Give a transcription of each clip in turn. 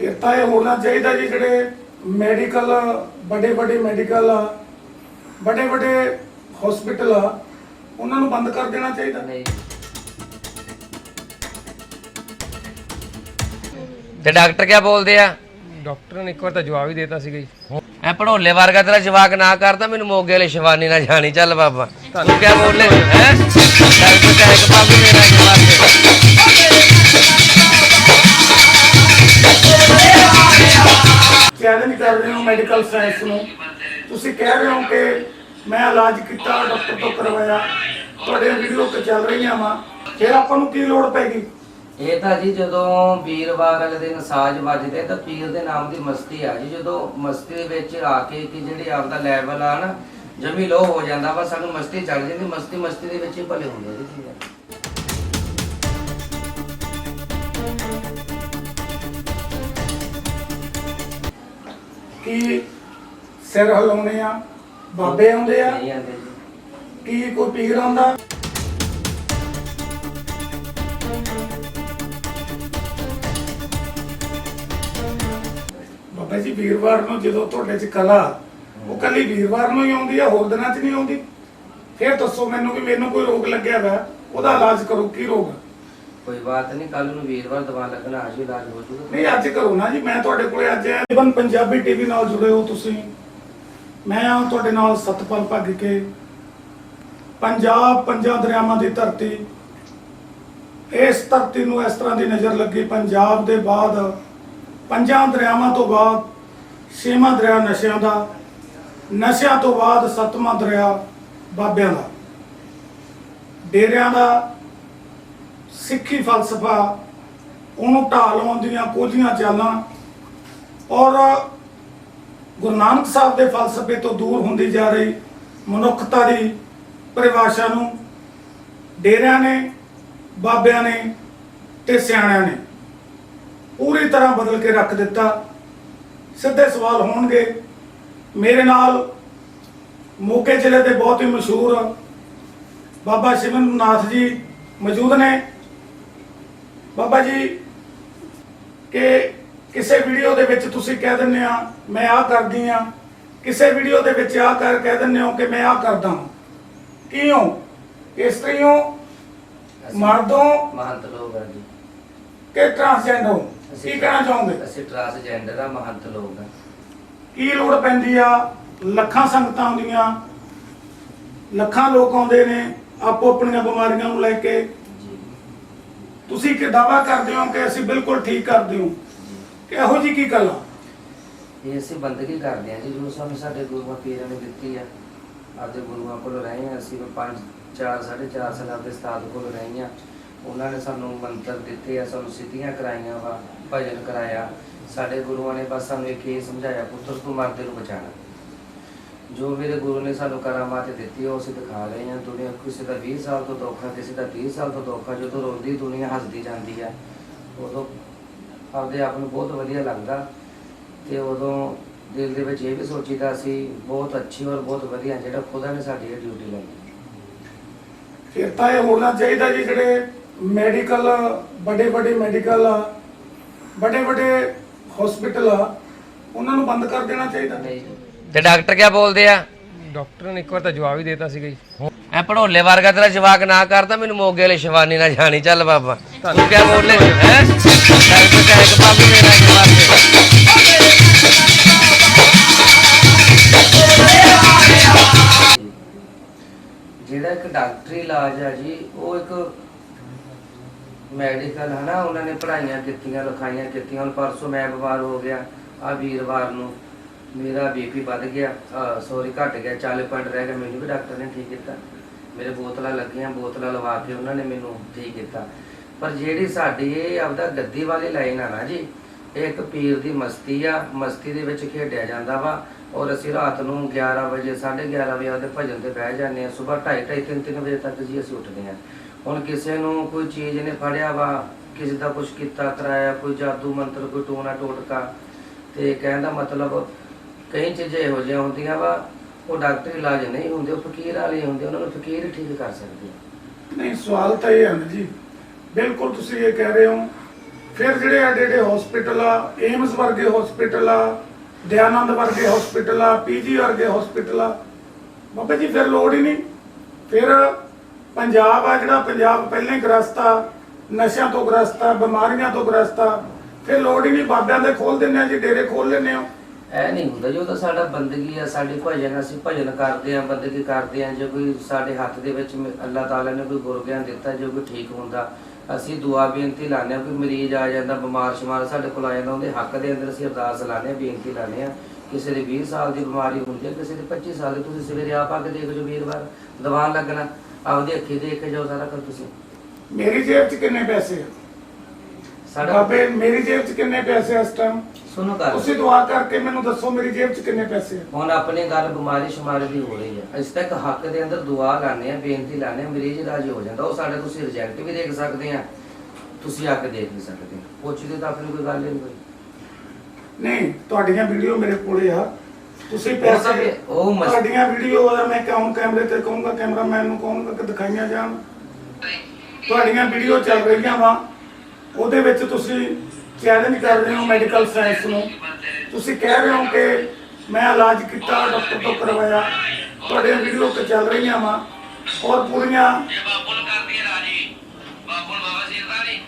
ਫਿਰ ਤਾਂ ਇਹ ਹੋਣਾ ਚਾਹੀਦਾ ਜੀ ਜਿਹੜੇ ਮੈਡੀਕਲ ਵੱਡੇ ਵੱਡੇ ਮੈਡੀਕਲ ਆ ਵੱਡੇ ਵੱਡੇ ਹਸਪੀਟਲ ਆ ਉਹਨਾਂ ਨੂੰ ਬੰਦ ਕਰ ਦੇਣਾ ਚਾਹੀਦਾ। ਨਹੀਂ। ਤੇ ਡਾਕਟਰ ਕਿਆ ਬੋਲਦੇ ਆ? ਡਾਕਟਰ ਨੇ ਇੱਕ ਵਾਰ ਤਾਂ ਜਵਾਬ ਹੀ ਦੇਤਾ ਸੀਗਾ ਜੀ। ਐ ਪੜੋਲੇ ਵਰਗਾ ਤੇਰਾ ਜਵਾਕ ਨਾ ਕਰਦਾ ਮੈਨੂੰ ਮੋਗੇ ਵਾਲੀ ਸ਼ਿਵਾਨੀ ਨਾ ਜਾਣੀ। ਚੱਲ ਬਾਬਾ। ਤੂੰ ਕਿਆ ਬੋਲੇ? ਹੈ? ਡਾਕਟਰ ਕਹੇ ਕਿ ਬਾਬੂ ਮੇਰਾ ਜਵਾਕ। ਚੈਲੰਜ ਕਰ ਰਹੇ ਹੋ ਮੈਡੀਕਲ ਸਾਇੰਸ ਨੂੰ? ਤੁਸੀਂ ਕਹਿ ਰਹੇ ਹੋ ਕਿ ਮੈਂ ਇਲਾਜ ਕੀਤਾ ਡਾਕਟਰ ਤੋਂ ਕਰਵਾਇਆ, ਤੁਹਾਡੇ ਵੀਡੀਓ ਤੇ ਚੱਲ ਰਹੀਆਂ ਵਾ, ਫਿਰ ਆਪਾਂ ਨੂੰ ਕੀ ਲੋੜ ਪੈਗੀ ਇਹ ਤਾਂ ਜੀ ਜਦੋਂ ਵੀਰਵਾਰ ਵਾਲੇ ਦਿਨ ਸਾਜ ਵੱਜਦੇ, ਤਾਂ ਪੀਰ ਦੇ ਨਾਮ ਦੀ ਮਸਤੀ ਆ ਜੀ। ਜਦੋਂ ਮਸਤੀ ਦੇ ਵਿੱਚ ਆ ਕੇ ਕਿ ਜਿਹੜੀ ਆਪਦਾ ਲੈਵਲ ਆ ਨਾ, ਜਮੀ ਲੋ ਹੋ ਜਾਂਦਾ ਵਾ, ਸਾਨੂੰ ਮਸਤੀ ਚੱਲ ਜਾਂਦੀ ਮਸਤੀ ਮਸਤੀ ਦੇ ਵਿੱਚ ਹੀ ਭਲੇ ਹੁੰਦੇ ਜੀ। ਕੀ ਸਿਰ ਹਿਲਾਉਣੇ ਆ? ਬਾਬੇ ਆਉਂਦੇ ਆ? ਨਹੀਂ ਆਉਂਦੇ ਜੀ। ਕੀ ਕੋਈ ਪੀਰ ਆਉਂਦਾ? ਬਾਬਾ ਜੀ ਵੀਰਵਾਰ ਨੂੰ ਜਦੋਂ ਤੁਹਾਡੇ ਚ ਕਲਾ ਉਹ ਕੱਲੀ ਵੀਰਵਾਰ ਨੂੰ ਹੀ ਆਉਂਦੀ ਆ ਹੋਰ ਦਿਨਾਂ 'ਚ ਨਹੀਂ ਆਉਂਦੀ? ਫਿਰ ਦੱਸੋ ਮੈਨੂੰ ਕਿ ਮੈਨੂੰ ਕੋਈ ਰੋਗ ਲੱਗਿਆ ਵਾ। ਉਹਦਾ ਇਲਾਜ ਕਰੋ ਕੀ ਰੋਗ? ਆ? ਕੋਈ ਬਾਤ ਨਹੀਂ ਕੱਲ ਨੂੰ ਵੀਰਵਾਰ ਦਵਾ ਲੱਗਣਾ ਅੱਜ ਇਲਾਜ ਹੋ ਜੂਗਾ ਨਹੀਂ, ਅੱਜ ਕਰੋ ਨਾ ਜੀ, ਮੈਂ ਤੁਹਾਡੇ ਕੋਲੇ ਅੱਜ ਇਵਨ ਪੰਜਾਬੀ ਟੀਵੀ ਨਾਲ ਜੁੜੇ ਹੋ ਤੁਸੀਂ। ਮੈਂ ਆ ਤੁਹਾਡੇ ਨਾਲ ਸਤਪਾਲ ਭੱਗ ਕੇ ਪੰਜਾਬ ਪੰਜਾਂ ਦਰਿਆਵਾਂ ਦੀ ਧਰਤੀ। ਇਸ ਧਰਤੀ ਨੂੰ ਇਸ ਤਰ੍ਹਾਂ ਦੀ ਨਜ਼ਰ ਲੱਗੀ, ਪੰਜਾਬ ਦੇ ਬਾਅਦ, ਪੰਜਾਂ ਦਰਿਆਵਾਂ ਤੋਂ ਬਾਅਦ, ਛੇਵਾਂ ਦਰਿਆ ਨਸ਼ਿਆਂ ਦਾ, ਨਸ਼ਿਆਂ ਤੋਂ ਬਾਅਦ ਸੱਤਵਾਂ ਦਰਿਆ ਬਾਬਿਆਂ ਦਾ। ਡੇਰਿਆਂ ਦਾ ਸਿੱਖੀ ਫਲਸਫਾ, ਉਹਨੂੰ ਢਾਹ ਲਾਉਣ ਦੀਆਂ ਕੋਝੀਆਂ ਚਾਲਾਂ, ਔਰ ਗੁਰੂ ਨਾਨਕ ਸਾਹਿਬ ਦੇ ਫਲਸਫੇ ਤੋਂ ਦੂਰ ਹੁੰਦੀ ਜਾ ਰਹੀ ਮਨੁੱਖਤਾ ਦੀ ਪਰਿਭਾਸ਼ਾ ਨੂੰ ਡੇਰਿਆਂ ਨੇ, ਬਾਬਿਆਂ ਨੇ ਤੇ ਸਿਆਣਿਆਂ ਨੇ ਪੂਰੀ ਤਰ੍ਹਾਂ ਬਦਲ ਕੇ ਰੱਖ ਦਿੱਤਾ। ਸਿੱਧੇ ਸਵਾਲ ਹੋਣਗੇ, ਮੇਰੇ ਨਾਲ ਮੋਗੇ ਜ਼ਿਲ੍ਹੇ ਦੇ ਬਹੁਤ ਹੀ ਮਸ਼ਹੂਰ ਬਾਬਾ ਸ਼ਿਵਨਨਾਥ ਜੀ ਮੌਜੂਦ ਨੇ। ਬਾਬਾ ਜੀ ਕਿ ਕਿਸੇ ਵੀਡੀਓ ਦੇ ਵਿੱਚ ਤੁਸੀਂ ਕਹਿ ਦਿੰਦੇ ਆ ਮੈਂ ਆਹ ਕਰਦੀ ਆ। ਕਿਸੇ ਵੀਡੀਓ ਦੇ ਵਿੱਚ ਆਹ ਕਰ ਕਹਿ ਦਿੰਦੇ ਹੋ ਕਿ ਮੈਂ ਆਹ ਕਰਦਾ ਹਾਂ। ਕਿਉਂ? ਇਸਤਰੀ ਹੋ ਮਰਦ ਮਹੰਤ ਲੋਕ ਆ ਜੀ। ਕਿ ਟਰਾਂਸਜੈਂਡਰ ਹੋ? ਕੀ ਕਹਿਣਾ ਚਾਹੋਗੇ? ਅਸੀਂ ਟ੍ਰਾਂਸਜੈਂਡਰ ਆ ਮਹੰਤ ਲੋਕ ਆ। ਕੀ ਲੋੜ ਪੈਂਦੀ ਆ? ਲੱਖਾਂ ਸੰਗਤਾਂ ਆਉਂਦੀਆਂ। ਲੱਖਾਂ ਲੋਕ ਆਉਂਦੇ ਨੇ ਆਪੋ ਆਪਣੀਆਂ ਬਿਮਾਰੀਆਂ ਨੂੰ ਲੈ ਕੇ। ਤੁਸੀਂ ਕਿ ਦਾਵਾ ਕਰਦੇ ਹੋ ਕਿ ਅਸੀਂ ਬਿਲਕੁਲ ਠੀਕ ਕਰਦੇ ਹਾਂ। ਇਹੋ ਜੀ ਕੀ ਗੱਲ ਆ? ਇਹ ਅਸੀਂ ਬੰਦਗੀ ਕਰਦੇ ਹਾਂ ਜੀ। ਜੋ ਸਾਨੂੰ ਸਾਡੇ ਗੁਰੂਆਂ ਪੀਰਾਂ ਨੇ ਦਿੱਤੀ ਆ। ਆਪਦੇ ਗੁਰੂਆਂ ਕੋਲ ਰਹੇ ਹਾਂ ਅਸੀਂ। 5 4 4.5 ਸਾਲ ਆਪਦੇ ਉਸਤਾਦ ਕੋਲ ਰਹੇ ਹਾਂ। ਉਹਨਾਂ ਨੇ ਸਾਨੂੰ ਮੰਤਰ ਦਿੱਤੇ ਆ, ਸਾਨੂੰ ਸਿੱਧੀਆਂ ਕਰਾਈਆਂ ਵਾ, ਭਜਨ ਕਰਾਇਆ। ਸਾਡੇ ਗੁਰੂਆਂ ਨੇ ਬਸ ਸਾਨੂੰ ਇੱਕ ਇਹ ਸਮਝਾਇਆ, ਪੁੱਤਰ ਤੂੰ ਮਰਦੇ ਨੂੰ ਬਚਾਣਾ ਜੋ ਮੇਰੇ ਗੁਰੂ ਨੇ ਸਾਨੂੰ ਕਰਾਮਾਤ ਦਿੱਤੀ ਉਹ ਅਸੀਂ ਦਿਖਾ ਰਹੇ ਹਾਂ। ਦੁਨੀਆ ਕਿਸੇ ਦਾ 20 ਸਾਲ ਤੋਂ ਦੁੱਖ ਆ ਕਿਸੇ ਦਾ 30 ਸਾਲ ਤੋਂ ਦੁੱਖ ਆ। ਜਦੋਂ ਰੋਂਦੀ ਦੁਨੀਆ ਹੱਸਦੀ ਜਾਂਦੀ ਆ ਉਦੋਂ ਆਪਦੇ ਆਪ ਨੂੰ ਬਹੁਤ ਵਧੀਆ ਲੱਗਦਾ। ਤੇ ਉਦੋਂ ਦਿਲ ਦੇ ਵਿੱਚ ਇਹ ਵੀ ਸੋਚੀਦਾ ਸੀ ਬਹੁਤ ਅੱਛੀ ਔਰ ਬਹੁਤ ਵਧੀਆ ਜਿਹੜਾ ਖੁਦਾ ਨੇ ਸਾਡੀ ਇਹ ਡਿਊਟੀ ਲਾਈ। ਫਿਰ ਤਾਂ ਇਹ ਹੋਣਾ ਚਾਹੀਦਾ ਜੀ ਜਿਹੜੇ ਮੈਡੀਕਲ ਵੱਡੇ ਵੱਡੇ ਮੈਡੀਕਲ ਆ ਵੱਡੇ ਵੱਡੇ ਹਸਪੀਟਲ ਆ ਉਹਨਾਂ ਨੂੰ ਬੰਦ ਕਰ ਦੇਣਾ ਚਾਹੀਦਾ। ਨਹੀਂ ਤੇ ਡਾਕਟਰ ਕਿਆ ਬੋਲਦੇ ਆ? ਡਾਕਟਰ ਨੇ ਇੱਕ ਵਾਰ ਤਾਂ ਜਵਾਬ ਹੀ ਦੇਤਾ ਸੀਗਾ ਜੀ। ਐ ਪੜੋਲੇ ਵਰਗਾ ਤੇਰਾ ਜਵਾਕ ਨਾ ਕਰਦਾ ਮੈਨੂੰ ਮੋਗੇ ਵਾਲੀ ਸ਼ਿਵਾਨੀ ਨਾ ਜਾਣੀ ਚੱਲ ਬਾਬਾ ਤੂੰ ਕਿਆ ਬੋਲੇ ਹੈ? ਡਾਕਟਰ ਕਹੇ ਕਿ ਬਾਬੂ ਮੇਰਾ ਜਵਾਕ ਜਿਹੜਾ ਇੱਕ ਡਾਕਟਰੀ ਇਲਾਜ ਆ ਜੀ ਉਹ ਇੱਕ ਮੈਡੀਕਲ ਹਨਾ ਉਹਨਾਂ ਨੇ ਪੜ੍ਹਾਈਆਂ ਕੀਤੀਆਂ ਲਿਖਾਈਆਂ ਕੀਤੀਆਂ। ਹੁਣ ਪਰਸੋਂ ਮੈਂ ਬਿਮਾਰ ਹੋ ਗਿਆ ਆ ਵੀਰਵਾਰ ਨੂੰ। ਮੇਰਾ ਬੀਪੀ ਵੱਧ ਗਿਆ ਸੌਰੀ ਘਟ ਗਿਆ 40 ਪੁਆਇੰਟ ਰਹਿ ਗਿਆ, ਮੈਨੂੰ ਵੀ ਡਾਕਟਰ ਨੇ ਠੀਕ ਕੀਤਾ। ਮੇਰੇ ਬੋਤਲਾਂ ਲੱਗੀਆਂ, ਬੋਤਲਾਂ ਲਵਾ ਕੇ ਉਹਨਾਂ ਨੇ ਮੈਨੂੰ ਠੀਕ ਕੀਤਾ। ਪਰ ਜਿਹੜੀ ਸਾਡੀ ਇਹ ਆਪਦਾ ਗੱਦੀ ਵਾਲੀ ਲਾਈਨ ਆ ਨਾ ਜੀ, ਇਹ ਇੱਕ ਪੀਰ ਦੀ ਮਸਤੀ ਆ, ਮਸਤੀ ਦੇ ਵਿੱਚ ਖੇਡਿਆ ਜਾਂਦਾ ਵਾ। ਔਰ ਅਸੀਂ ਰਾਤ ਨੂੰ 11 ਵਜੇ 11:30 ਵਜੇ ਉਹਦੇ ਭਜਨ ਤੇ ਬਹਿ ਜਾਂਦੇ ਆ ਸਵੇਰ 2:30 3 3 ਵਜੇ ਤੱਕ ਜੀ ਅਸੀਂ ਉੱਠਦੇ ਆ ਹੁਣ ਕਿਸੇ ਨੂੰ ਕੋਈ ਚੀਜ਼ ਨੇ ਫੜਿਆ ਵਾ, ਕਿਸੇ ਦਾ ਕੁਝ ਕੀਤਾ, ਕਰਾਇਆ, ਕੋਈ ਜਾਦੂ ਮੰਤਰ, ਕੋਈ ਟੋਨਾ ਟੋਟਕਾ ਤੇ ਕਹਿਣ ਦਾ ਮਤਲਬ ਕਈ ਚੀਜ਼ਾਂ ਇਹੋ ਜਿਹੀਆਂ ਹੁੰਦੀਆਂ ਵਾ, ਉਹ ਡਾਕਟਰੀ ਇਲਾਜ ਨਹੀਂ ਹੁੰਦੇ, ਉਹ ਫਕੀਰ ਵਾਲੇ ਹੁੰਦੇ, ਉਹਨਾਂ ਨੂੰ ਫਕੀਰ ਹੀ ਠੀਕ ਕਰ ਸਕਦੇ ਨਹੀਂ, ਸਵਾਲ ਤਾਂ ਇਹ ਹੈ ਨਾ ਜੀ, ਬਿਲਕੁਲ ਤੁਸੀਂ ਇਹ ਕਹਿ ਰਹੇ ਹੋ, ਫਿਰ ਜਿਹੜੇ ਐਡੇ ਐਡੇ ਹਸਪੀਟਲ ਆ ਏਮਸ ਵਰਗੇ ਹਸਪੀਟਲ ਆ, ਦਿਆਨੰਦ ਵਰਗੇ ਹਸਪੀਟਲ ਆ ਪੀਜੀ ਵਰਗੇ ਹਸਪੀਟਲ ਆ, ਬਾਬਾ ਜੀ ਫਿਰ ਲੋੜ ਹੀ ਨਹੀਂ। ਫਿਰ ਪੰਜਾਬ ਆ ਜਿਹੜਾ, ਪੰਜਾਬ ਪਹਿਲਾਂ ਹੀ ਗ੍ਰਸਤ ਆ, ਨਸ਼ਿਆਂ ਤੋਂ ਗ੍ਰਸਤ ਆ, ਬਿਮਾਰੀਆਂ ਤੋਂ ਗ੍ਰਸਤ ਆ, ਫਿਰ ਲੋੜ ਹੀ ਨਹੀਂ, ਬਾਬਿਆਂ ਦੇ ਖੋਲ ਦਿੰਦੇ ਆ ਜੀ, ਡੇਰੇ ਖੋਲ ਲੈਂਦੇ ਹੋ ਇਹ ਨਹੀਂ ਹੁੰਦਾ ਜੋ ਤਾਂ ਸਾਡਾ ਬੰਦਗੀ ਆ, ਸਾਡੇ ਭਜਨ ਅਸੀਂ ਭਜਨ ਕਰਦੇ ਆ, ਬੰਦਗੀ ਕਰਦੇ ਆ, ਜੇ ਕੋਈ ਸਾਡੇ ਹੱਥ ਦੇ ਵਿੱਚ ਮ- ਅੱਲਾਹ ਤਾਲਾ ਨੇ ਕੋਈ ਗੁਰਗਿਆਨ ਦਿੱਤਾ, ਜੋ ਕੋਈ ਠੀਕ ਹੁੰਦਾ, ਅਸੀਂ ਦੁਆ ਬੇਨਤੀ ਲਾਉਂਦੇ ਆ ਕੋਈ ਮਰੀਜ਼ ਆ ਜਾਂਦਾ, ਬਿਮਾਰ ਸ਼ਮਾਰ ਸਾਡੇ ਕੋਲ ਆ ਜਾਂਦਾ, ਉਹਦੇ ਹੱਕ ਦੇ ਅੰਦਰ ਅਸੀਂ ਅਰਦਾਸ ਲਾਉਂਦੇ ਆ ਬੇਨਤੀ ਲਾਉਂਦੇ ਆ ਕਿਸੇ ਦੇ 20 ਸਾਲ ਦੀ ਬਿਮਾਰੀ ਹੁੰਦੀ ਹੈ, ਕਿਸੇ ਦੇ 25 ਸਾਲ ਦੀ, ਤੁਸੀਂ ਸਵੇਰੇ ਆਪ ਆ ਕੇ ਦੇਖ ਜੋ ਵੀਰਵਾਰ ਦੀਵਾਨ ਲੱਗਣਾ, ਆਪਦੀ ਅੱਖੀ ਦੇਖ ਕੇ ਜਾਓ ਸਾਰਾ ਕੁਝ ਤੁਸੀਂ। ਮੇਰੀ ਜੇਬ 'ਚ ਕਿੰਨੇ ਪੈਸੇ ਆ? ਸਾਡਾ ਬਾਬੇ ਮੇਰੀ ਜੇਬ 'ਚ ਕਿੰਨੇ ਪੈਸੇ ਆ ਇਸ ਟਾਈਮ ਸੁਣੋ ਗੱਲ। ਤੁਸੀਂ ਦੁਆ ਕਰਕੇ ਮੈਨੂੰ ਦੱਸੋ ਮੇਰੀ ਜੇਬ 'ਚ ਕਿੰਨੇ ਪੈਸੇ ਆ। ਹੁਣ ਆਪਣੀ ਗੱਲ ਬਿਮਾਰੀ ਸ਼ਮਾਰੀ ਦੀ ਹੋ ਰਹੀ ਹੈ ਅਸੀਂ ਤੱਕ ਹੱਕ ਦੇ ਅੰਦਰ ਦੁਆ ਲਾਣੇ ਆ ਬੇਨਤੀ ਲਾਣੇ ਆ ਮਰੀਜ਼ ਰਾਜੀ ਹੋ ਜਾਂਦਾ। ਉਹ ਸਾਡੇ ਤੁਸੀਂ ਰਿਜੈਕਟ ਵੀ ਦੇਖ ਸਕਦੇ ਆ ਤੁਸੀਂ ਆ ਕੇ ਦੇਖ ਵੀ ਸਕਦੇ ਆ। ਪੁੱਛਦੇ ਤਾਂ ਆਪਣੀ ਕੋਈ ਗੱਲ ਹੀ ਨਹੀਂ ਕੋਈ। ਨਹੀਂ ਤੁਹਾਡੀਆਂ ਵੀਡੀਓ ਮੇਰੇ ਕੋਲੇ ਆ। ਤੁਸੀਂ ਉਹ ਸਭ ਪੈਸੇ ਉਹ ਮਸ- ਤੁਹਾਡੀਆਂ ਵੀਡੀਓ ਆ ਮੈਂ ਕਹੂੰ ਕੈਮਰੇ ਤੇ ਕਹੂੰਗਾ ਕੈਮਰਾਮੈਨ ਨੂੰ ਕਹੂੰਗਾ ਕਿ ਦਿਖਾਈਆਂ ਜਾਣ। ਤੁਹਾਡੀਆਂ ਵੀਡੀਓ ਚੱਲ ਰਹੀਆਂ ਵਾ। ਉਹਦੇ ਵਿੱਚ ਤੁਸੀਂ ਚੈਲੰਜ ਕਰ ਰਹੇ ਹੋ ਮੈਡੀਕਲ ਸਾਇੰਸ ਨੂੰ। ਤੁਸੀਂ ਕਹਿ ਰਹੇ ਹੋ ਕਿ ਮੈਂ ਇਲਾਜ ਕੀਤਾ ਡਾਕਟਰ ਤੋਂ ਕਰਵਾਇਆ। ਤੁਹਾਡੀਆਂ ਵੀਡੀਓ ਤੇ ਚੱਲ ਰਹੀਆਂ ਵਾ। ਔਰ ਪੂਰੀਆਂ ਇਹ ਕਰਦੀ ਹੈ ਰਾਜੀ ਬਾਪੂ ਬਾਬਾ ਸੀਰ ਦਾ ਨਹੀਂ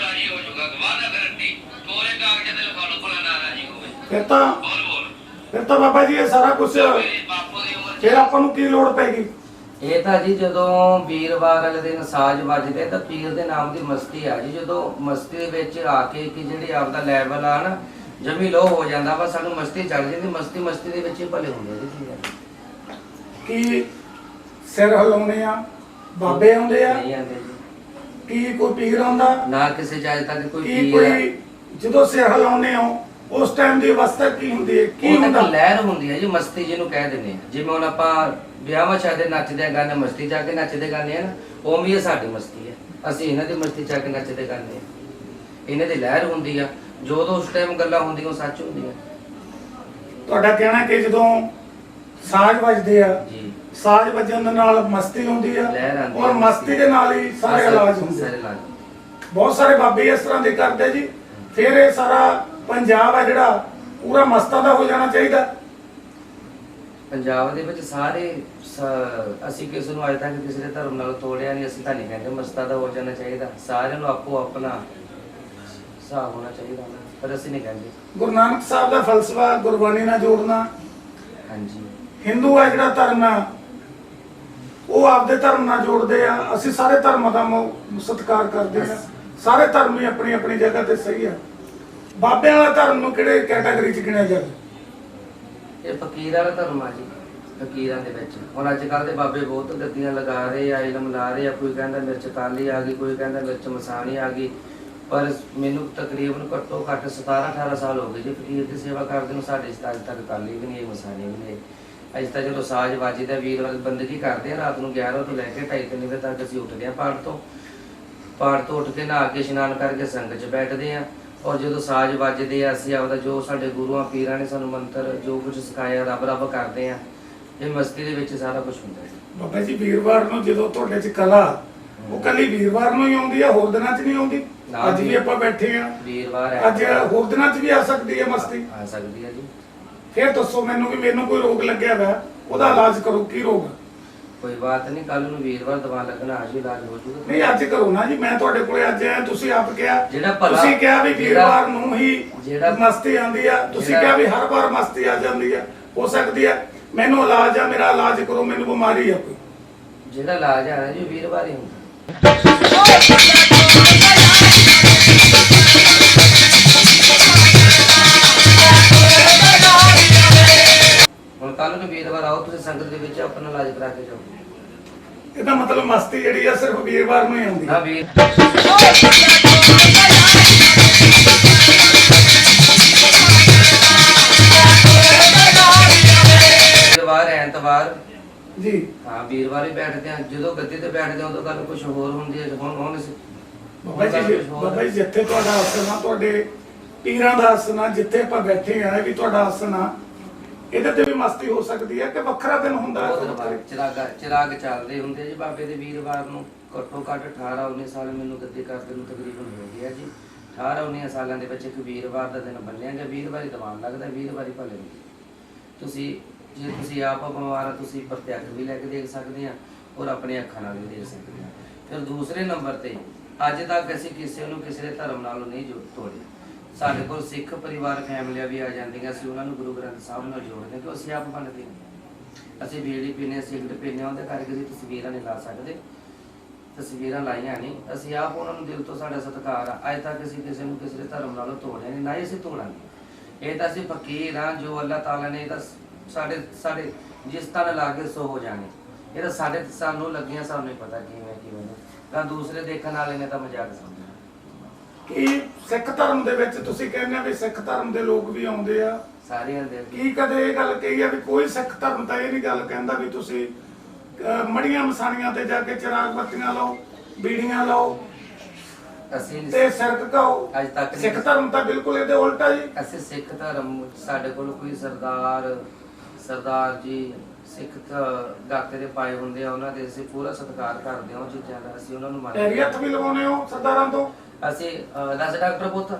ਰਾਜੀ ਹੋ ਜਾਊਗਾ ਵਾਦਾ ਗਰੰਟੀ ਕੋਰੇ ਕਾਗਜ਼ ਤੇ ਲਿਖਾ ਲਓ ਭਲਾ ਨਾ ਰਾਜੀ ਹੋਵੇ ਫਿਰ ਤਾਂ ਬੋਲ ਬੋਲ ਫਿਰ ਤਾਂ ਬਾਬਾ ਜੀ ਇਹ ਸਾਰਾ ਕੁਝ ਬਾਪੂ ਦੀ ਉਮਰ ਫਿਰ ਆਪਾਂ ਨੂੰ ਕੀ ਲੋੜ ਪੈਗੀ ਇਹ ਤਾਂ ਜੀ ਜਦੋਂ ਵੀਰਵਾਰ ਵਾਲੇ ਦਿਨ ਸਾਜ ਵੱਜਦੇ ਤਾਂ ਪੀਰ ਦੇ ਨਾਮ ਦੀ ਮਸਤੀ ਆ ਜੀ। ਜਦੋਂ ਮਸਤੀ ਦੇ ਵਿੱਚ ਆ ਕੇ ਕਿ ਜਿਹੜੀ ਆਪਦਾ ਲੈਵਲ ਆ ਨਾ ਜਮੀ ਲੋ ਹੋ ਜਾਂਦਾ ਵਾ ਸਾਨੂੰ ਮਸਤੀ ਚੜ ਜਾਂਦੀ ਮਸਤੀ ਮਸਤੀ ਦੇ ਵਿੱਚ ਹੀ ਭਲੇ ਹੁੰਦੇ ਜੀ ਚੀਜ਼ਾਂ ਕੀ ਸਿਰ ਹਿਲਾਉਣੇ ਆ? ਬਾਬੇ ਆਉਂਦੇ ਆ? ਨਹੀਂ ਆਉਂਦੇ ਜੀ। ਕੀ ਕੋਈ ਪੀਰ ਆਉਂਦਾ? ਨਾ ਕਿਸੇ ਜਾਇ ਤੱਕ ਕੋਈ ਪੀਰ ਆ। ਕੋਈ ਜਦੋਂ ਸਿਰ ਹਿਲਾਉਣੇ ਹੋ ਉਸ ਟਾਈਮ ਦੀ ਅਵਸਥਾ ਕੀ ਹੁੰਦੀ ਹੈ? ਕੀ ਹੁੰਦਾ? ਲਹਿਰ ਹੁੰਦੀ ਹੈ ਜੀ ਮਸਤੀ ਜਿਹਨੂੰ ਕਹਿ ਦਿੰਦੇ ਆ ਜਿਵੇਂ ਹੁਣ ਆਪਾਂ ਵਿਆਹਾਂ ਸ਼ਾਦੇ ਨੱਚਦੇ ਗਾਣੇ ਮਸਤੀ ਜਾ ਕੇ ਨੱਚਦੇ ਗਾਣੇ ਆ ਨਾ ਉਵੇਂ ਹੀ ਸਾਡੀ ਮਸਤੀ ਹੈ ਅਸੀਂ ਇਹਨਾਂ ਦੀ ਮਸਤੀ ਜਾ ਕੇ ਨੱਚਦੇ ਗਾਣੇ ਆ। ਇਹਨਾਂ ਦੀ ਲਹਿਰ ਹੁੰਦੀ ਆ ਜੋ ਜੋ ਉਸ ਟਾਈਮ ਗੱਲਾਂ ਹੁੰਦੀਆਂ ਉਹ ਸੱਚ ਹੁੰਦੀਆਂ। ਤੁਹਾਡਾ ਕਹਿਣਾ ਕਿ ਜਦੋਂ ਸਾਜ਼ ਵੱਜਦੇ ਆ ਜੀ। ਸਾਜ਼ ਵੱਜਣ ਦੇ ਨਾਲ ਮਸਤੀ ਹੁੰਦੀ ਆ ਲਹਿਰ ਆਉਂਦੀ ਔਰ ਆ, ਮਸਤੀ ਦੇ ਨਾਲ ਹੀ ਸਾਰੇ ਇਲਾਜ ਹੁੰਦੇ ਸਾਰੇ ਆ। ਇਲਾਜ ਬਹੁਤ ਸਾਰੇ ਬਾਬੇ ਇਸ ਤਰ੍ਹਾਂ ਦੇ ਕਰਦੇ ਜੀ। ਫਿਰ ਇਹ ਸਾਰਾ ਪੰਜਾਬ ਆ ਜਿਹੜਾ ਪੂਰਾ ਮਸਤਾਂ ਦਾ ਹੋ ਜਾਣਾ ਚਾਹੀਦਾ। ਪੰਜਾਬ ਦੇ ਵਿੱਚ ਸਾਰੇ ਸ- ਅਸੀਂ ਕਿਸੇ ਨੂੰ ਅੱਜ ਤੱਕ ਕਿਸੇ ਦੇ ਧਰਮ ਨਾਲ ਤੋੜਿਆ ਨਹੀਂ ਅਸੀਂ ਤਾਂ ਨਹੀਂ ਕਹਿੰਦੇ ਮਸਤਾ ਦਾ ਹੋ ਜਾਣਾ ਚਾਹੀਦਾ। ਸਾਰਿਆਂ ਨੂੰ ਆਪੋ ਆਪਣਾ ਹਿਸਾਬ ਹੋਣਾ ਚਾਹੀਦਾ ਪਰ ਅਸੀਂ ਨਹੀਂ ਕਹਿੰਦੇ। ਗੁਰੂ ਨਾਨਕ ਸਾਹਿਬ ਦਾ ਫਲਸਫਾ ਗੁਰਬਾਣੀ ਨਾਲ ਜੋੜਨਾ। ਹਾਂਜੀ। ਹਿੰਦੂ ਆ ਜਿਹੜਾ ਧਰਮ ਆ ਉਹ ਆਪਦੇ ਧਰਮ ਨਾਲ ਜੋੜਦੇ ਆ। ਅਸੀਂ ਸਾਰੇ ਧਰਮਾਂ ਦਾ ਮ- ਸਤਿਕਾਰ ਕਰਦੇ ਆ। ਸਾਰੇ ਧਰਮ ਹੀ ਆਪਣੀ ਆਪਣੀ ਜਗ੍ਹਾ ਤੇ ਸਹੀ ਆ। ਬਾਬਿਆਂ ਵਾਲਾ ਧਰਮ ਨੂੰ ਕਿਹੜੇ ਕੈਟਾਗਰੀ ਚ ਗਿਣਿਆ ਜਾਵੇ? ਇਹ ਫਕੀਰ ਵਾਲਾ ਧਰਮ ਆ ਜੀ, ਫਕੀਰਾਂ ਦੇ ਵਿੱਚ। ਹੁਣ ਅੱਜ ਕੱਲ ਦੇ ਬਾਬੇ ਬਹੁਤ ਗੱਦੀਆਂ ਲਗਾ ਰਹੇ ਆ ਇਲਮ ਲਾ ਰਹੇ, ਆ ਕੋਈ ਕਹਿੰਦਾ ਮਿਰਚ ਕਾਲੀ ਆ ਗਈ, ਕੋਈ ਕਹਿੰਦਾ ਮਿਰਚ ਮਸਾਣੀ ਆ ਗਈ। ਪਰ ਮੈਨੂੰ ਤਕਰੀਬਨ ਘੱਟੋ ਘੱਟ 17 18 ਸਾਲ ਹੋ ਗਏ ਜੀ ਫਕੀਰ ਦੀ ਸੇਵਾ ਕਰਦੇ ਨੂੰ, ਸਾਡੇ ਅੱਜ ਤੱਕ ਕਾਲੀ ਵੀ ਨਹੀਂ, ਮਸਾਣੀ ਵੀ ਨਹੀਂ। ਅੱਜ ਤਾਂ ਜਦੋਂ ਸਾਜ ਵੱਜਦਾ ਵੀਰਵਾਰ ਬੰਦਗੀ ਕਰਦੇ ਆ, ਰਾਤ ਨੂੰ 11 ਤੋਂ ਲੈ ਕੇ 2:30 ਵਜੇ ਤੱਕ ਅਸੀਂ ਉੱਠਦੇ ਆ ਪਾਠ ਤੋਂ। ਪਾਠ ਤੋਂ ਉੱਠ ਕੇ ਨਹਾ ਕੇ ਇਸ਼ਨਾਨ ਕਰਕੇ ਸੰਗਤ 'ਚ ਬੈਠਦੇ ਆ। ਔਰ ਜਦੋਂ ਸਾਜ ਵੱਜਦੇ ਆ ਅਸੀਂ ਆਪਦਾ ਜੋ ਸਾਡੇ ਗੁਰੂਆਂ ਪੀਰਾਂ ਨੇ ਸਾਨੂੰ ਮੰਤਰ ਜੋ ਕੁਝ ਸਿਖਾਇਆ ਰੱਬ ਰੱਬ ਕਰਦੇ ਆ ਇਹ ਮਸਤੀ ਦੇ ਵਿੱਚ ਸਾਰਾ ਕੁਝ ਹੁੰਦਾ ਹੈ ਬਾਬਾ ਜੀ ਵੀਰਵਾਰ ਨੂੰ ਜਦੋਂ ਤੁਹਾਡੇ ਚ ਕਲਾ ਉਹ ਕੱਲੀ ਵੀਰਵਾਰ ਨੂੰ ਹੀ ਆਉਂਦੀ ਆ ਹੋਰ ਦਿਨਾਂ ਚ ਨਹੀਂ ਆਉਂਦੀ? ਨਾ ਅੱਜ ਵੀ ਜੀ। ਆਪਾਂ ਬੈਠੇ ਆ। ਵੀਰਵਾਰ ਹੈ। ਅੱਜ ਹੋਰ ਦਿਨਾਂ ਚ ਵੀ ਆ ਸਕਦੀ ਹੈ ਮਸਤੀ? ਆ ਸਕਦੀ ਹੈ ਜੀ। ਫਿਰ ਦੱਸੋ ਮੈਨੂੰ ਵੀ ਮੈਨੂੰ ਕੋਈ ਰੋਗ ਲੱਗਿਆ ਵਾ ਉਹਦਾ ਇਲਾਜ ਕਰੋ ਕੀ ਰੋਗ ਆ? ਕੋਈ ਬਾਤ ਨਹੀਂ ਕੱਲ ਨੂੰ ਵੀਰਵਾਰ ਦਵਾ ਲੱਗਣਾ ਅੱਜ ਹੀ ਇਲਾਜ ਹੋ ਜੂਗਾ। ਨਹੀਂ ਅੱਜ ਕਰੋ ਨਾ ਜੀ ਮੈਂ ਤੁਹਾਡੇ ਕੋਲੇ ਅੱਜ ਆਇਆ ਤੁਸੀਂ ਆਪ ਕਿਹਾ। ਜਿਹੜਾ ਭਲਾ- ਤੁਸੀਂ ਕਿਹਾ ਵੀ ਵੀਰਵਾਰ ਨੂੰ ਹੀ ਜਿਹੜਾ- ਮਸਤੀ ਆਉਂਦੀ ਆ ਤੁਸੀਂ ਕਿਹਾ ਵੀ ਹਰ ਵਾਰ ਮਸਤੀ ਆ ਜਾਂਦੀ ਆ ਹੋ ਸਕਦੀ ਆ ਮੈਨੂੰ ਇਲਾਜ ਆ ਮੇਰਾ ਇਲਾਜ ਕਰੋ ਮੈਨੂੰ ਬਿਮਾਰੀ ਆ ਕੋਈ। ਜਿਹੜਾ ਇਲਾਜ ਆ ਜੀ ਵੀਰਵਾਰ ਹੀ ਹੁੰਦਾ। ਕੱਲ ਨੂੰ ਵੀਰਵਾਰ ਆਓ ਤੁਸੀਂ ਸੰਗਤ ਦੇ ਵਿੱਚ ਆਪਣਾ ਇਲਾਜ ਕਰਾ ਕੇ ਜਾਓ। ਇਹਦਾ ਮਤਲਬ ਮਸਤੀ ਜਿਹੜੀ ਆ ਸਿਰਫ ਵੀਰਵਾਰ ਨੂੰ ਹੀ ਆਉਂਦੀ ਆ। ਵੀਰ। ਵੀਰਵਾਰ ਐਤਵਾਰ। ਜੀ। ਹਾਂ ਵੀਰਵਾਰ ਹੀ ਬੈਠਦੇ ਆ। ਜਦੋਂ ਗੱਦੀ ਤੇ ਬੈਠਦੇ ਆ ਉਦੋਂ ਗੱਲ ਕੁਝ ਹੋਰ ਹੁੰਦੀ ਹੈ ਹੁਣ ਹੁਣ ਅਸੀਂ- ਬਾਬਾ ਹੈ। ਜੀ ਜਿੱਥੇ ਤੁਹਾਡਾ ਆਸਣ ਆ ਤੁਹਾਡੇ ਪੀਰਾਂ ਦਾ ਆਸਣ ਆ ਜਿੱਥੇ ਆਪਾਂ ਬੈਠੇ ਆ ਇਹ ਵੀ ਤੁਹਾਡਾ ਆਸਣ ਆ। ਇਹਦੇ ਤੇ ਵੀ ਮਸਤੀ ਹੋ ਸਕਦੀ ਹੈ ਕਿ ਵੱਖਰਾ ਦਿਨ ਹੁੰਦਾ ਹੈ ਬਹੁਤ ਚਿਰਾਗ ਚਿਰਾਗ ਚੱਲਦੇ ਹੁੰਦੇ ਜੀ। ਬਾਬੇ ਦੇ ਵੀਰਵਾਰ ਨੂੰ ਘੱਟੋ ਘੱਟ 18 19 ਸਾਲ ਮੈਨੂੰ ਗੱਦੀ ਕਰਦੇ ਨੂੰ ਤਕਰੀਬਨ ਹੋ ਗਿਆ ਜੀ। 18 19 ਸਾਲਾਂ ਦੇ ਵਿੱਚ ਇੱਕ ਵੀਰਵਾਰ ਦਾ ਦਿਨ ਬੰਨਿਆ ਗਿਆ। ਵੀਰਵਾਰੀ ਦੀਵਾਨ ਲੱਗਦਾ ਵੀਰਵਾਰੀ ਭਲੇ ਨੂੰ ਤੁਸੀਂ ਜੇ ਤੁਸੀਂ ਆਪ ਬਿਮਾਰ ਆ ਤੁਸੀਂ ਪ੍ਰਤੱਖ ਵੀ ਲੈ ਕੇ ਦੇਖ ਸਕਦੇ ਆ ਔਰ ਆਪਣੀ ਅੱਖਾਂ ਨਾਲ ਵੀ ਦੇਖ ਸਕਦੇ ਆ। ਫਿਰ ਦੂਸਰੇ ਨੰਬਰ ਤੇ ਅੱਜ ਤੱਕ ਅਸੀਂ ਕਿਸੇ ਨੂੰ ਕਿਸੇ ਦੇ ਧਰਮ ਨਾਲ ਨਹੀਂ ਜੋੜ ਤੋੜਿਆ। ਸਾਡੇ ਕੋਲ ਸਿੱਖ ਪਰਿਵਾਰ ਫੈਮਲੀਆਂ ਵੀ ਆ ਜਾਂਦੀਆਂ, ਅਸੀਂ ਉਹਨਾਂ ਨੂੰ ਗੁਰੂ ਗ੍ਰੰਥ ਸਾਹਿਬ ਨਾਲ ਜੋੜਦੇ ਹਾਂ ਕਿ ਅਸੀਂ ਆਪ ਬਣਦੇ ਹਾਂ। ਅਸੀਂ ਬੀੜੀ ਪੀਨੇ, ਸਿਗਰਟ ਪੀਨੇ, ਉਹਦੇ ਕਰਕੇ ਅਸੀਂ ਤਸਵੀਰਾਂ ਨਹੀਂ ਲਾ ਸਕਦੇ। ਤਸਵੀਰਾਂ ਲਾਈਆਂ ਨਹੀਂ। ਅਸੀਂ ਆਪ ਉਹਨਾਂ ਨੂੰ ਦਿਲ ਤੋਂ ਸਾਡਾ ਸਤਿਕਾਰ ਆ। ਅੱਜ ਤੱਕ ਅਸੀਂ ਕਿਸੇ ਨੂੰ ਕਿਸੇ ਦੇ ਧਰਮ ਨਾਲੋਂ ਤੋੜਿਆ ਨਹੀਂ, ਨਾ ਹੀ ਅਸੀਂ ਤੋੜਾਂਗੇ। ਇਹ ਤਾਂ ਅਸੀਂ ਫਕੀਰ ਆ ਜੋ ਅੱਲਾਹ ਤਾਲਾ ਨੇ ਇਹ ਤਾਂ ਸਾਡੇ ਸਾਡੇ ਜਿਸ ਤਰ੍ਹਾਂ ਲਾ ਕੇ ਸੋ ਹੋ ਜਾਣੇ। ਇਹ ਤਾਂ ਸਾਡੇ ਸਾਨੂੰ ਲੱਗੀਆਂ, ਸਾਨੂੰ ਨਹੀਂ ਪਤਾ ਕਿਵੇਂ ਕਿਵੇਂ। ਨਹੀਂ ਤਾਂ ਦੂਸਰੇ ਦੇਖਣ ਵਾਲੇ ਨੇ ਤਾਂ ਮਜ਼ਾਕ ਕੀ ਸਿੱਖ ਧਰਮ ਦੇ ਵਿੱਚ ਤੁਸੀਂ ਕਹਿੰਦੇ ਆ ਵੀ ਸਿੱਖ ਧਰਮ ਦੇ ਲੋਕ ਵੀ ਆਉਂਦੇ ਆ? ਸਾਰਿਆਂ ਦੇ ਕੀ ਕਦੇ ਇਹ ਗੱਲ ਕਹੀ ਆ ਵੀ ਕੋਈ ਸਿੱਖ ਧਰਮ ਤਾਂ ਇਹ ਨਹੀਂ ਗੱਲ ਕਹਿੰਦਾ ਵੀ ਤੁਸੀਂ ਮੜੀਆਂ ਮਸਾਣੀਆਂ ਤੇ ਜਾ ਕੇ ਚਿਰਾਗ ਬੱਤੀਆਂ ਲਾਓ ਬੀੜੀਆਂ ਲਾਓ ਅਸੀਂ ਤੇ ਸਿਰ ਝੁਕਾਓ ਅੱਜ ਤੱਕ ਸਿੱਖ ਧਰਮ ਤਾਂ ਬਿਲਕੁਲ ਇਹਦੇ ਉਲਟਾ ਜੀ। ਅਸੀਂ ਸਿੱਖ ਧਰਮ ਸਾਡੇ ਕੋਲ ਕੋਈ ਸਰਦਾਰ ਸਰਦਾਰ ਜੀ ਸਿੱਖ ਗਾਤੇ ਦੇ ਪਾਏ ਹੁੰਦੇ ਆ ਉਹਨਾਂ ਦੇ ਅਸੀਂ ਪੂਰਾ ਸਤਿਕਾਰ ਕਰਦੇ ਹਾਂ ਉਹ ਚੀਜ਼ਾਂ ਦਾ ਅਸੀਂ ਉਹਨਾਂ ਨੂੰ ਮੰਨਦੇ ਹੱਥ ਵੀ ਲਵਾਉਣੇ ਹੋ ਸਰਦਾਰਾਂ ਤੋਂ? ਹਾਂ। ਅਸੀਂ ਦੱਸ ਡਾਕਟਰ ਪੁੱਤ?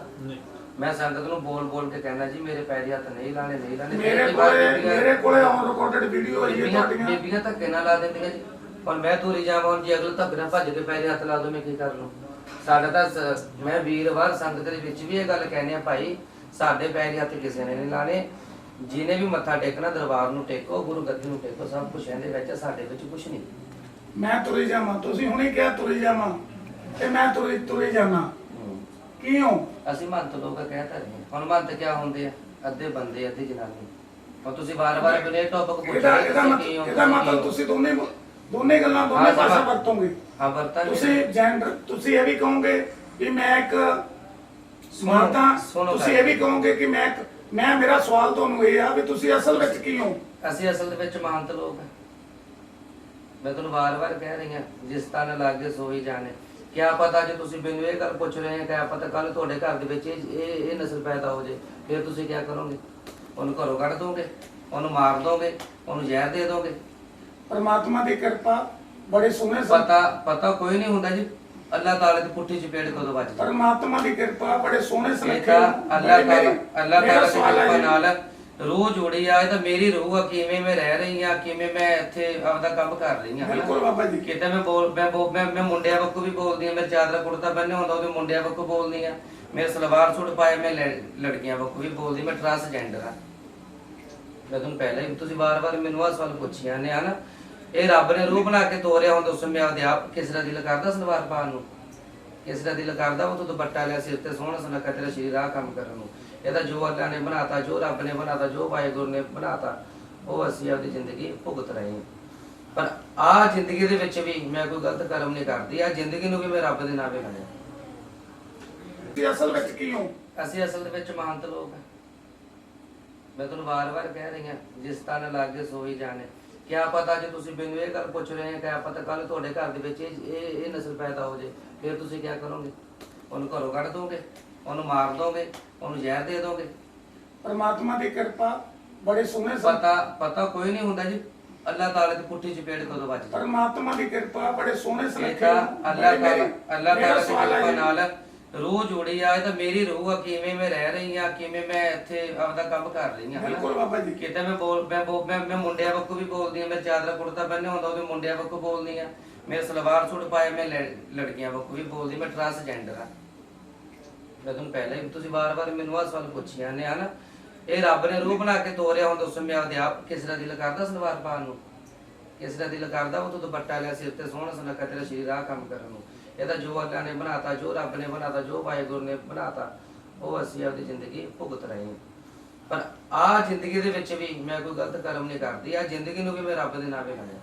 ਮੈਂ ਸੰਗਤ ਨੂੰ ਬੋਲ ਬੋਲ ਕੇ ਕਹਿੰਦਾ ਜੀ ਮੇਰੇ ਪੈਰੀ ਹੱਥ ਨਹੀਂ ਲਾਣੇ ਨਹੀਂ ਲਾਣੇ ਮੇਰੇ ਕੋਲੇ ਮੇਰੇ ਕੋਲੇ ਔਨ ਰਿਕਾਰਡਡ ਵੀਡੀਓ ਹੈ ਜੀ ਬੀਬੀਆਂ ਤੁਹਾਡੀਆਂ। ਬੀਬੀਆਂ ਧੱਕੇ ਨਾਲ ਲਾ ਦਿੰਦੀਆਂ ਜੀ। ਹੁਣ ਮੈਂ ਤੁਰੀ ਜਾਵਾਂ ਜੇ ਅਗਲੇ ਧੱਕੇ ਨਾਲ ਭੱਜ ਕੇ ਪੈਰੀ ਹੱਥ ਲਾ ਦੋ ਮੈਂ ਕੀ ਕਰ ਲੂੰ? ਸਾਡਾ ਤਾਂ ਮੈਂ ਵੀਰਵਾਰ ਸੰਗਤ ਦੇ ਵਿੱਚ ਵੀ ਇਹ ਗੱਲ ਕਹਿੰਦੇ ਆ ਭਾਈ ਸਾਡੇ ਪੈਰੀ ਹੱਥ ਕਿਸੇ ਨੇ ਨਹੀਂ ਲਾਣੇ। ਜਿਹਨੇ ਵੀ ਮੱਥਾ ਟੇਕਣਾ ਦਰਬਾਰ ਨੂੰ ਟੇਕੋ ਗੁਰੂ ਗੱਦੀ ਨੂੰ ਟੇਕੋ ਸਭ ਕੁਝ ਇਹਦੇ ਵਿੱਚ ਸਾਡੇ ਵਿੱਚ ਕੁਝ ਨਹੀਂ। ਮੈਂ ਤੁਰੀ ਜਾਵਾਂ ਤੁਸੀਂ ਹੁਣੇ ਕਿਹਾ ਤੁਰੀ ਜਾਵਾਂ। ਤੇ ਮੈਂ ਤੁਰੀ ਤੁਰੀ ਜਾਣਾ। ਕੀ ਹੋ ਅਸੀਂ ਮੰਤ ਲੋਕ ਕਹਿਤਾ ਨਹੀਂ ਹੁਣ ਮੰਤ ਕਿਆ ਹੁੰਦੇ ਆ? ਅੱਧੇ ਬੰਦੇ ਅੱਧੀ ਜਨਾਨੀ। ਹੁਣ ਤੁਸੀਂ ਵਾਰ-ਵਾਰ ਬਿਨੇ ਟੌਪਿਕ ਇਹਦਾ ਰਹੇ ਇਹਦਾ ਤੁਸੀਂ ਮਤਲਬ ਕੀ ਹੋ ਇਹਦਾ ਮਤਲਬ। ਤੁਸੀਂ ਦੋਨੇ ਦੋਨੇ ਗੱਲਾਂ ਦੋਨੇ ਹਾਂ, ਪਾਸੇ ਸਮਾਂ- ਵਰਤੋਗੇ। ਹਾਂ ਵਰਤਾਂਗੇ। ਤੁਸੀਂ ਜੈਂਡਰ ਤੁਸੀਂ ਇਹ ਵੀ ਕਹੋਗੇ ਵੀ ਮੈਂ ਇੱਕ ਸੁਣੋ ਤੁਸੀਂ ਇਹ ਵੀ ਕਹੋਗੇ ਕਿ ਮੈਂ ਇੱਕ ਮੈਂ ਮੇਰਾ ਸਵਾਲ ਤੁਹਾਨੂੰ ਇਹ ਆ ਵੀ ਤੁਸੀਂ ਅਸਲ ਵਿੱਚ ਕੀ ਹੋ? ਅਸੀਂ ਅਸਲ ਦੇ ਵਿੱਚ ਮਹੰਤ ਲੋਕ ਹਾਂ ਮੈਂ ਤੁਹਾਨੂੰ ਵਾਰ-ਵਾਰ ਕਹਿ ਰਹੀ ਹਾਂ ਜਿਸ ਤਨ ਲਾਗੇ ਸੋਈ ਜਾਣੇ। ਕਿਆ ਪਤਾ ਜੇ ਤੁਸੀਂ ਮੈਨੂੰ ਇਹ ਗੱਲ ਪੁੱਛ ਰਹੇ ਹੋ ਕਿਆ ਪਤਾ ਕੱਲ ਤੁਹਾਡੇ ਘਰ ਦੇ ਵਿੱਚ ਇਹ ਇਹ ਨਸਲ ਪੈਦਾ ਹੋ ਜੇ ਫਿਰ ਤੁਸੀਂ ਕਿਆ ਕਰੋਗੇ? ਉਹਨੂੰ ਘਰੋਂ ਕੱਢ ਦੋਗੇ ਉਹਨੂੰ ਮਾਰ ਦੋਗੇ ਉਹਨੂੰ ਜ਼ਹਿਰ ਦੇ ਦੋਗੇ। ਪਰਮਾਤਮਾ ਦੀ ਕਿਰਪਾ ਬੜੇ ਸੋਹਣੇ ਪਤਾ ਪਤਾ ਕੋਈ ਨਹੀਂ ਹੁੰਦਾ ਜੀ ਅੱਲਾਹ ਤਾਲਾ ਦੀ ਪੁੱਠੀ ਚਪੇੜ ਕਦੋਂ ਵੱਜ ਜਾਏ ਪਰਮਾਤਮਾ ਦੀ ਕਿਰਪਾ ਬੜੇ ਸੋਹਣੇ ਇਹ ਸੁਨੱਖੇ ਤਾਂ ਅੱਲਾਹ ਤਾਲਾ ਅੱਲਾਹ ਮੇਰਾ ਤਾਲਾ ਦੀ ਸਵਾਲ ਹੈ ਕਿਰਪਾ ਜੀ, ਨਾਲ ਰੂਹ ਜੁੜੀ ਆ ਇਹ ਤਾਂ ਮੇਰੀ ਰੂਹ ਆ ਕਿਵੇਂ ਮੈਂ ਰਹਿ ਰਹੀ ਆ ਕਿਵੇਂ ਮੈਂ ਇੱਥੇ ਆਪਦਾ ਕੰਮ ਕਰ ਰਹੀ ਆ? ਬਿਲਕੁਲ ਬਾਬਾ ਜੀ। ਕਿਤੇ ਮੈਂ ਬੋਲ ਮੈਂ ਬੋ- ਮੈਂ ਮੈਂ ਮੁੰਡਿਆਂ ਵਾਂਗੂ ਵੀ ਬੋਲਦੀ ਆ ਮੇਰੇ ਚਾਦਰਾ ਕੁੜਤਾ ਬੰਨੇ ਹੁੰਦਾ ਉਹਦੇ ਮੁੰਡਿਆਂ ਵਾਂਗੂ ਬੋਲਦੀ ਆ। ਮੇਰੇ ਸਲਵਾਰ ਸੂਟ ਪਾਏ ਮੈਂ ਲੜ- ਲੜਕੀਆਂ ਵਾਂਗੂ ਵੀ ਬੋਲਦੀ ਮੈਂ ਟਰਾਂਸਜੈਂਡਰ ਆ। ਮੈਂ ਤੁਹਾਨੂੰ ਪਹਿਲਾਂ ਹੀ ਤੁਸੀਂ ਵਾਰ-ਵਾਰ ਮੈਨੂੰ ਆਹ ਸਵਾਲ ਪੁੱਛਿਆ ਨੇ ਹਨਾ? ਇਹ ਰੱਬ ਨੇ ਰੂਹ ਬਣਾ ਕੇ ਤੋਰਿਆ ਹੁਣ ਦੱਸੋ ਮੈਂ ਆਪਦੇ ਆਪ ਕਿਸ ਦਾ ਦਿਲ ਕਰਦਾ ਸਲਵਾਰ ਪਾਉਣ ਨੂੰ? ਕਿਸ ਦਾ ਦਿਲ ਕਰਦਾ ਉਹ ਤੋਂ ਦੁਪੱਟਾ ਲਿਆ ਸਿਰ ਤੇ ਸੋਹਣਾ ਸੁਨੱਖਾ ਤੇਰਾ ਸ਼ਰੀਰ ਆ ਕੰਮ ਕਰਨ ਨੂੰ? ਇਹ ਤਾਂ ਜੋ ਅੱਲਾ ਨੇ ਬਣਾਤਾ ਜੋ ਰੱਬ ਨੇ ਬਣਾਤਾ ਜੋ ਵਾਹਿਗੁਰੂ ਨੇ ਬਣਾਤਾ ਉਹ ਅਸੀਂ ਆਪਦੀ ਜ਼ਿੰਦਗੀ ਭੁਗਤ ਰਹੇ ਹਾਂ। ਪਰ ਆ ਜ਼ਿੰਦਗੀ ਦੇ ਵਿੱਚ ਵੀ ਮੈਂ ਕੋਈ ਗਲਤ ਕਰਮ ਨਹੀਂ ਕਰਦੀ ਆ ਜ਼ਿੰਦਗੀ ਨੂੰ ਵੀ ਮੈਂ ਰੱਬ ਦੇ ਨਾਮ ਲਾਇਆ ਤੁਸੀਂ ਅਸਲ ਵਿੱਚ ਕੀ ਹੋ? ਅਸੀਂ ਅਸਲ ਦੇ ਵਿੱਚ ਮਹੰਤ ਲੋਕ ਹਾਂ। ਮੈਂ ਤੁਹਾਨੂੰ ਵਾਰ-ਵਾਰ ਕਹਿ ਰਹੀ ਹਾਂ ਜਿਸ ਤਨ ਲਾਗੇ ਸੋਈ ਜਾਣੇ। ਕਿਆ ਪਤਾ ਜੇ ਤੁਸੀਂ ਮੈਨੂੰ ਇਹ ਗੱਲ ਪੁੱਛ ਰਹੇ ਹੋ ਕਿਆ ਪਤਾ ਕੱਲ ਤੁਹਾਡੇ ਘਰ ਦੇ ਵਿੱਚ ਇਹ ਇਹ ਨਸਲ ਪੈਦਾ ਹੋ ਜੇ ਫਿਰ ਤੁਸੀਂ ਕਿਆ ਕਰੋਗੇ? ਉਹਨੂੰ ਘਰੋਂ ਕੱਢ ਦੋਗੇ? ਉਹਨੂੰ ਮਾਰ ਦੋਗੇ ਉਹਨੂੰ ਜ਼ਹਿਰ ਦੇ ਦੋਗੇ। ਪਰਮਾਤਮਾ ਦੀ ਕਿਰਪਾ ਬੜੇ ਸੋਹਣੇ ਪਤਾ ਪਤਾ ਕੋਈ ਨਹੀਂ ਹੁੰਦਾ ਜੀ ਅੱਲਾਹ ਤਾਲਾ ਦੀ ਪੁੱਠੀ ਚਪੇੜ ਕਦੋਂ ਵੱਜ ਜਾਏ ਪਰਮਾਤਮਾ ਦੀ ਕਿਰਪਾ ਬੜੇ ਸੋਹਣੇ ਇਹ ਸੁਨੱਖੇ ਤਾਂ ਅੱਲਾਹ ਤਾਲਾ ਅੱਲਾਹ ਤਾਲਾ ਦੀ ਕਿਰਪਾ ਨਾਲ ਰੂਹ ਜੁੜੀ ਆ ਇਹ ਤਾਂ ਮੇਰੀ ਰੂਹ ਆ ਕਿਵੇਂ ਮੈਂ ਰਹਿ ਰਹੀ ਆ ਕਿਵੇਂ ਮੈਂ ਇੱਥੇ ਆਪਦਾ ਕੰਮ ਕਰ ਰਹੀ ਆ। ਬਿਲਕੁਲ ਬਾਬਾ ਜੀ। ਕਿਤੇ ਮੈਂ ਬੋਲ ਮੈਂ ਬੋ- ਮੈਂ ਮੈਂ ਮੁੰਡਿਆਂ ਵਾਂਗੂ ਵੀ ਬੋਲਦੀ ਆ ਮੈਂ ਚਾਦਰਾ ਕੁੜਤਾ ਬੰਨੇ ਹੁੰਦਾ ਉਹਦੇ ਮੁੰਡਿਆਂ ਵਾਂਗੂ ਬੋਲਦੀ ਆ। ਮੇਰੇ ਸਲਵਾਰ ਸੂਟ ਪਾਏ ਮੈਂ ਲੜ- ਲੜਕੀਆਂ ਵਾਂਗੂ ਵੀ ਬੋਲਦੀ ਮੈਂ ਟਰਾਂਸਜੈਂਡਰ ਆ। ਮੈਂ ਤੁਹਾਨੂੰ ਪਹਿਲਾਂ ਹੀ ਤੁਸੀਂ ਵਾਰ-ਵਾਰ ਮੈਨੂੰ ਆਹ ਸਵਾਲ ਪੁੱਛਿਆ ਨੇ ਹਨਾ? ਇਹ ਰੱਬ ਨੇ ਰੂਹ ਬਣਾ ਕੇ ਤੋਰਿਆ ਹੁਣ ਦੱਸੋ ਮੈਂ ਆਪਦੇ ਆਪ। ਕਿਸ ਦਾ ਦਿਲ ਕਰਦਾ ਸਲਵਾਰ ਪਾਉਣ ਨੂੰ? ਕਿਸ ਦਾ ਦਿਲ ਕਰਦਾ ਉਹ ਤੋਂ ਦੁਪੱਟਾ ਲਿਆ, ਸਿਰ ਤੇ ਸੋਹਣਾ ਸੁਨੱਖਾ ਤੇਰਾ ਸ਼ਰੀਰ ਆ ਕੰਮ ਕਰਨ ਨੂੰ। ਇਹਦਾ ਜੋ ਅੱਲਾ ਨੇ ਬਣਾਤਾ, ਜੋ ਰੱਬ ਨੇ ਬਣਾਤਾ, ਜੋ ਵਾਹਿਗੁਰੂ ਨੇ ਬਣਾਤਾ, ਉਹ ਅਸੀਂ ਆਪਦੀ ਜ਼ਿੰਦਗੀ ਭੁਗਤ ਰਹੇ ਹਾਂ। ਪਰ ਆ ਜ਼ਿੰਦਗੀ ਦੇ ਵਿੱਚ ਵੀ ਮੈਂ ਕੋਈ ਗਲਤ ਕਰਮ ਨਹੀਂ ਕਰਦੀ ਆ ਜ਼ਿੰਦਗੀ ਨੂੰ ਵੀ ਮੈਂ ਰੱਬ ਦੇ ਨਾਮੇ ਲਾਇਆ?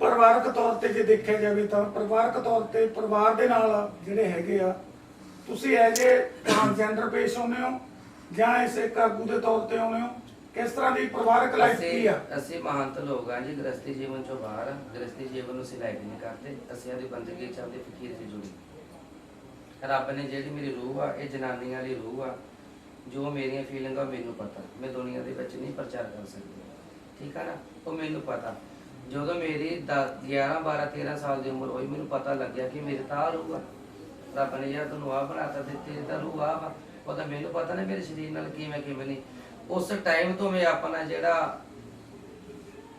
ਪਰਿਵਾਰਕ ਤੌਰ ਤੇ ਜੇ ਦੇਖਿਆ ਜਾਵੇ ਤਾਂ ਪਰਿਵਾਰਕ ਤੌਰ ਤੇ ਪਰਿਵਾਰ ਦੇ ਨਾਲ ਜਿਹੜੇ ਹੈਗੇ ਆ ਤੁਸੀਂ ਐ ਜੇ ਟ੍ਰਾਂਸਜੈਂਡਰ ਪੇਸ਼ ਹੁੰਦੇ ਹੋ ਜਾਂ ਇਸ ਇੱਕ ਆਗੂ ਦੇ ਤੌਰ ਤੇ ਆਉਂਦੇ ਹੋ ਕਿਸ ਤਰ੍ਹਾਂ ਦੀ ਪਰਿਵਾਰਕ ਲਾਈਫ ਕੀ ਆ? ਅਸੀਂ ਮਹੰਤ ਲੋਕ ਆ ਜੀ ਗ੍ਰਸਤੀ ਜੀਵਨ ਚੋਂ ਬਾਹਰ ਆ ਗ੍ਰਸਤੀ ਜੀਵਨ ਨੂੰ ਸਿਲਾਈ ਨਹੀਂ ਕਰਦੇ ਅਸੀਂ ਆਦੀ ਬੰਦਗੀ ਚ ਆਪਦੇ ਫਕੀਰ ਚ ਜੁੜੀ। ਰੱਬ ਨੇ ਜਿਹੜੀ ਮੇਰੀ ਰੂਹ ਆ ਇਹ ਜਨਾਨੀਆਂ ਵਾਲੀ ਰੂਹ ਆ ਜੋ ਮੇਰੀਆਂ ਫੀਲਿੰਗਾਂ ਮੈਨੂੰ ਪਤਾ। ਮੈਂ ਦੁਨੀਆ ਦੇ ਵਿੱਚ ਨਹੀਂ ਪ੍ਰਚਾਰ ਕਰ ਸਕਦੀ। ਠੀਕ ਆ ਨਾ? ਉਹ ਮੈਨੂੰ ਪਤਾ। ਜਦੋਂ ਮੇਰੀ 11 12 13 ਸਾਲ ਦੀ ਉਮਰ ਹੋਈ, ਮੈਨੂੰ ਪਤਾ ਲੱਗਿਆ ਕਿ ਮੇਰੇ ਤਾਂ ਆਹ ਰੂਹ ਆ। ਰੱਬ ਨੇ ਯਾਰ ਤੈਨੂੰ ਆ ਬਣਾਤਾ ਤੇ ਤੇਰੀ ਤਾਂ ਰੂਹ ਆ ਵਾ। ਉਹ ਤਾਂ ਮੈਨੂੰ ਪਤਾ ਨਹੀਂ ਮੇਰੇ ਸਰੀਰ ਨਾਲ ਕਿਵੇਂ ਕਿਵੇਂ ਨਹੀਂ। ਉਸ ਟਾਈਮ ਤੋਂ ਮੈਂ ਆਪਣਾ ਜਿਹੜਾ,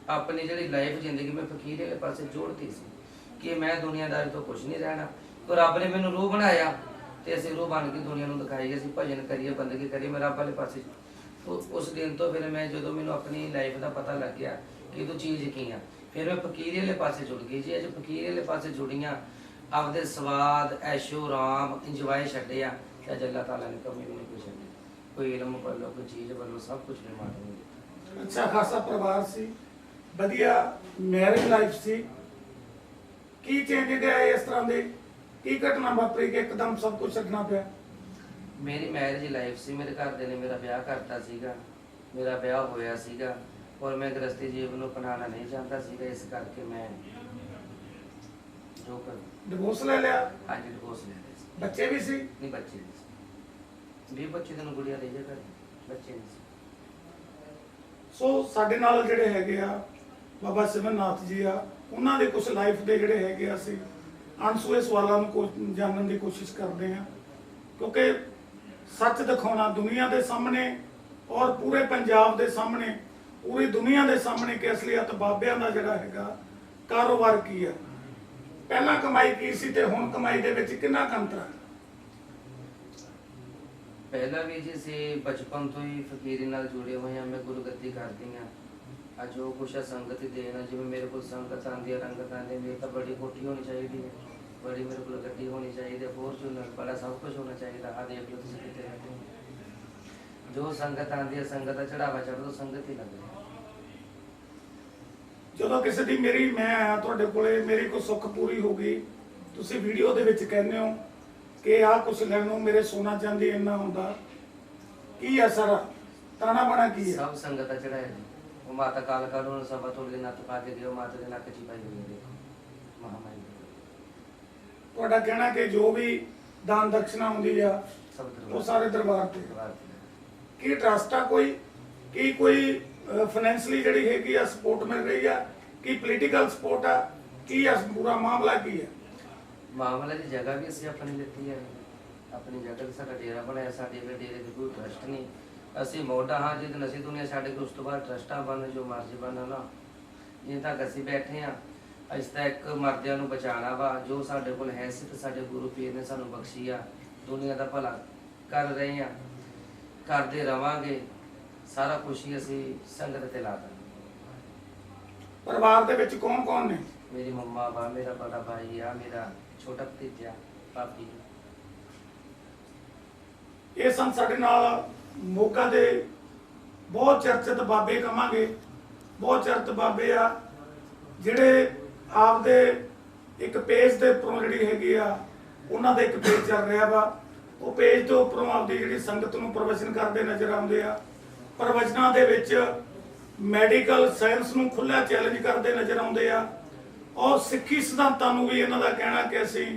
ਆਪਣੀ ਜਿਹੜੀ ਲਾਈਫ ਜ਼ਿੰਦਗੀ ਮੈਂ ਫਕੀਰ ਵਾਲੇ ਪਾਸੇ ਜੋੜਤੀ ਸੀ ਕਿ ਮੈਂ ਦੁਨੀਆਦਾਰੀ ਤੋਂ ਕੁਝ ਨਹੀਂ ਰਹਿਣਾ। ਤੇ ਰੱਬ ਨੇ ਮੈਨੂੰ ਰੂਹ ਬਣਾਇਆ ਤੇ ਅਸੀਂ ਰੂਹ ਬਣ ਕੇ ਦੁਨੀਆ ਨੂੰ ਦਿਖਾਈ, ਅਸੀਂ ਭਜਨ ਕਰੀਏ, ਬੰਦਗੀ ਕਰੀਏ, ਮੈਂ ਰੱਬ ਵਾਲੇ ਪਾਸੇ। ਉਸ ਦਿਨ ਤੋਂ ਫਿਰ ਮੈਂ ਜਦੋਂ ਮੈਨੂੰ ਆਪਣੀ ਲਾਈਫ ਦਾ ਪਤਾ ਲੱਗਿਆ ਕਿ ਇਹ ਚੀਜ਼ ਕੀ ਆ ਫਿਰ ਫਕੀਰ ਵਾਲੇ ਪਾਸੇ ਜੁੜ ਗਈ ਜੀ। ਅੱਜ ਫਕੀਰ ਵਾਲੇ ਪਾਸੇ ਜੁੜੀਆਂ ਆਪਦੇ ਸਵਾਦ ਐਸ਼ੋ ਆਰਾਮ ਇੰਜੋਏ ਛੱਡਿਆ ਤੇ ਅੱਜ ਅੱਲਾਹ ਤਾਲਾ ਨੇ ਕਮੀ ਨਹੀਂ ਕੋਈ ਛੱਡੀ। ਕੋਈ ਇਲਮ ਵੱਲੋਂ ਕੋਈ ਚੀਜ਼ ਵੱਲੋਂ ਸਭ ਕੁਝ ਨੇ ਮਾਰ ਦਿੱਤਾ ਅੱਛਾ ਖਾਸਾ ਪਰਿਵਾਰ ਸੀ। ਵਧੀਆ ਮੈਰਿਜ ਲਾਈਫ ਸੀ। ਕੀ ਚੇਂਜ ਆਏ ਇਸ ਤਰ੍ਹਾਂ ਦੇ? ਕੀ ਘਟਨਾ ਵਾਪਰੀ ਕਿ ਇੱਕਦਮ ਸਭ ਕੁਝ ਛੱਡਣਾ ਪਿਆ? ਮੇਰੀ ਮੈਰਿਜ ਲਾਈਫ ਸੀ। ਮੇਰੇ ਘਰਦੇ ਨੇ ਮੇਰਾ ਵਿਆਹ ਕਰਤਾ ਸੀਗਾ। ਮੇਰਾ ਵਿਆਹ ਹੋਇਆ ਸੀਗਾ। ਔਰ ਮੈਂ ਗ੍ਰਸਤੀ ਜੀਵਨ ਨੂੰ ਅਪਣਾਉਣਾ ਨਹੀਂ ਚਾਹੁੰਦਾ ਸੀਗਾ ਇਸ ਕਰਕੇ ਮੈਂ ਜੋ ਕਰ ਡਿਵੋਰਸ ਲੈ ਲਿਆ? ਅੱਜ ਡਿਵੋਰਸ ਲੈ ਲਿਆ ਸੀ। ਬੱਚੇ ਵੀ ਸੀ? ਨਹੀਂ ਬੱਚੇ ਨਹੀਂ ਸੀ। ਵੀ ਬੱਚੇ ਤੈਨੂੰ ਗੁੜੀਆ ਦੇ ਜਾ ਕਰ ਬੱਚੇ ਨਹੀਂ ਸੀ। ਸੋ ਸਾਡੇ ਨਾਲ ਜਿਹੜੇ ਹੈਗੇ ਆ ਬਾਬਾ ਸਿਮਰਨਾਥ ਜੀ ਆ ਉਹਨਾਂ ਦੇ ਕੁਝ ਲਾਈਫ ਦੇ ਜਿਹੜੇ ਹੈਗੇ ਆ ਅਸੀਂ ਅਣਸੂਏ ਸਵਾਲਾਂ ਨੂੰ ਕੋ- ਜਾਣਨ ਦੀ ਕੋਸ਼ਿਸ਼ ਕਰਦੇ ਆ। ਕਿਉਂਕਿ ਸੱਚ ਦਿਖਾਉਣਾ ਦੁਨੀਆ ਦੇ ਸਾਹਮਣੇ ਔਰ ਪੂਰੇ ਪੰਜਾਬ ਦੇ ਸਾਹਮਣੇ ਪੂਰੀ ਦੁਨੀਆ ਦੇ ਸਾਹਮਣੇ ਕਿ ਅਸਲੀਅਤ ਬਾਬਿਆਂ ਦਾ ਜਿਹੜਾ ਹੈਗਾ ਕਾਰੋਬਾਰ ਕੀ ਆ? ਪਹਿਲਾਂ ਕਮਾਈ ਕੀ ਸੀ ਤੇ ਹੁਣ ਕਮਾਈ ਦੇ ਵਿੱਚ ਕਿੰਨਾ ਕੁ ਹੈ ਪਹਿਲਾਂ ਵੀ ਜੀ ਸੀ ਬਚਪਨ ਤੋਂ ਹੀ ਫਕੀਰੀ ਨਾਲ ਜੁੜੇ ਹੋਏ ਹਾਂ, ਮੈਂ ਗੁਰਗੱਦੀ ਕਰਦੀ ਹਾਂ। ਅੱਜ ਜੋ ਕੁਛ ਸੰਗਤ ਦੇਣਾ, ਜਿਵੇਂ ਮੇਰੇ ਕੋਲ ਸੰਗਤ ਆਂਦੀ ਹੈ ਰੰਗਤ ਆਂਦੀ ਮੇਰੀ ਤਾਂ ਬੜੀ ਕੋਠੀ ਹੋਣੀ ਚਾਹੀਦੀ ਹੈ। ਬੜੀ ਮੇਰੇ ਕੋਲ ਗੱਡੀ ਹੋਣੀ ਚਾਹੀਦੀ ਹੈ ਫੋਰਚੂਨਰ ਬੜਾ ਸਭ ਕੁਝ ਹੋਣਾ ਚਾਹੀਦਾ। ਆ ਦੇਖ ਲਓ ਤੁਸੀਂ ਕਿੱਥੇ ਰਹਿੰਦੇ ਹੋ। ਜੋ ਸੰਗਤ ਆਂਦੀ ਹੈ ਸੰਗਤ ਦਾ ਚੜਾਵਾ ਚੜ੍ਹਦਾ ਸੰਗਤ ਹੀ ਲੱਗਦੀ ਜਦੋਂ ਕਿਸੇ ਦੀ ਮੇਰੀ ਮੈਂ ਆਇਆ ਤੁਹਾਡੇ ਕੋਲੇ ਮੇਰੀ ਕੋਈ ਸੁੱਖ ਪੂਰੀ ਹੋ ਗਈ ਤੁਸੀਂ ਵੀਡੀਓ ਦੇ ਵਿੱਚ ਕਹਿੰਦੇ ਹੋ ਕਿ ਆਹ ਕੁਛ ਲੈਣ ਨੂੰ ਮੇਰੇ ਸੋਨਾ ਚਾਂਦੀ ਇੰਨਾ ਹੁੰਦਾ। ਕੀ ਅਸਰ ਤਾਣਾ ਬਣਾ ਕੀ ਹੈ ਸਭ ਸੰਗਤ ਦਾ ਚੜਾਇਆ ਜੀ ਉਹ ਮਾਤਾ ਕਾਲਕਾ ਨੂੰ ਸਭਾ ਤੋੜ ਦੇ ਨੱਤ ਪਾ ਕੇ ਦਿਓ ਮਾਤਾ ਦੇ ਨੱਕ ਚ ਹੀ ਪਾਈ ਹੋਈ ਹੈ ਦੇਖੋ ਮਹਾਮਾਈ। ਤੁਹਾਡਾ ਕਹਿਣਾ ਕਿ ਜੋ ਵੀ ਦਾਨ ਦਕਸ਼ਨਾ ਹੁੰਦੀ ਆ ਸਭ ਉਹ ਦਰਬਾਰ ਸਾਰੇ ਦਰਬਾਰ ਤੇ ਦਰਬਾਰ ਤੇ। ਕੀ ਟਰਸਟ ਆ ਕੋਈ? ਕੀ ਕੋਈ ਫਾਈਨੈਂਸ਼ਲੀ ਜਿਹੜੀ ਹੈਗੀ ਆ ਸਪੋਰਟ ਮਿਲ ਰਹੀ ਆ? ਕੀ ਪੋਲੀਟੀਕਲ ਸਪੋਰਟ ਆ? ਕੀ ਆ ਪੂਰਾ ਮਾਮਲਾ ਕੀ ਹੈ ਮਾਮਲਾ ਦੀ ਜਗ੍ਹਾ ਵੀ ਅਸੀਂ ਆਪਣੀ ਲਿੱਤੀ ਹੈ ਆਪਣੀ ਜਗ੍ਹਾ ਤੇ ਸਾਡਾ ਡੇਰਾ ਬਣਾਇਆ, ਸਾਡੇ ਵੀ ਡੇਰੇ ਦੀ ਕੋਈ ਟਰਸਟ ਨਹੀਂ। ਅਸੀਂ ਮੋਢਾ, ਹਾਂ ਜਿੱਦ ਨਸੀ ਦੁਨੀਆ ਸਾਡੇ ਕੋਲ ਉਸ ਤੋਂ ਬਾਅਦ ਟਰਸਟਾਂ ਬਣ ਜੋ ਮਰਜ਼ੀ ਬਣ ਨਾ ਇਹ ਤਾਂ ਅਸੀਂ ਬੈਠੇ ਆ ਅਸੀਂ ਤਾਂ ਮਰਦਿਆਂ ਨੂੰ ਬਚਾਉਣਾ ਵਾ। ਜੋ ਸਾਡੇ ਕੋਲ ਹੈ ਸੀ ਸਾਡੇ ਗੁਰੂ ਪੀਰ ਨੇ ਸਾਨੂੰ ਬਖਸ਼ੀ ਆ। ਦੁਨੀਆ ਦਾ ਭਲਾ ਕਰ ਰਹੇ ਆ ਕਰਦੇ ਰਵਾਂਗੇ ਸਾਰਾ ਕੁਛ ਹੀ ਅਸੀਂ ਸੰਗਤ ਤੇ ਲਾ ਦਾਂਗੇ। ਪਰਿਵਾਰ ਦੇ ਵਿੱਚ ਕੌਣ ਕੌਣ ਨੇ? ਮੇਰੀ ਮੰਮਾ ਵਾ ਮੇਰਾ ਬੜਾ ਭਾਈ ਆ ਮੇਰਾ ਛੋਟਾ ਭਤੀਜਾ ਭਾਬੀ। ਇਹ ਸਨ ਸਾਡੇ ਨਾਲ ਮੋਗਾ ਦੇ ਬਹੁਤ ਚਰਚਿਤ ਬਾਬੇ ਕਵਾਂਗੇ। ਬਹੁਤ ਚਰਚਿਤ ਬਾਬੇ ਆ ਜਿਹੜੇ ਆਪਦੇ ਇੱਕ ਪੇਜ ਦੇ ਉੱਪਰੋਂ ਜਿਹੜੀ ਹੈਗੀ ਆ ਉਹਨਾਂ ਦਾ ਇੱਕ ਪੇਜ ਚੱਲ ਰਿਹਾ ਵਾ। ਉਹ ਪੇਜ ਤੋਂ ਉੱਪਰੋਂ ਆਪਦੀ ਜਿਹੜੀ ਸੰਗਤ ਨੂੰ ਪ੍ਰਵਚਨ ਕਰਦੇ ਨਜ਼ਰ ਆਉਂਦੇ ਆ। ਪ੍ਰਵਚਨਾਂ ਦੇ ਵਿੱਚ ਮੈਡੀਕਲ ਸਾਇੰਸ ਨੂੰ ਖੁੱਲ੍ਹਾ ਚੈਲੰਜ ਕਰਦੇ ਨਜ਼ਰ ਆਉਂਦੇ ਆ। ਔਰ ਸਿੱਖੀ ਸਿਧਾਂਤਾਂ ਨੂੰ ਵੀ ਇਹਨਾਂ ਦਾ ਕਹਿਣਾ ਕਿ ਅਸੀਂ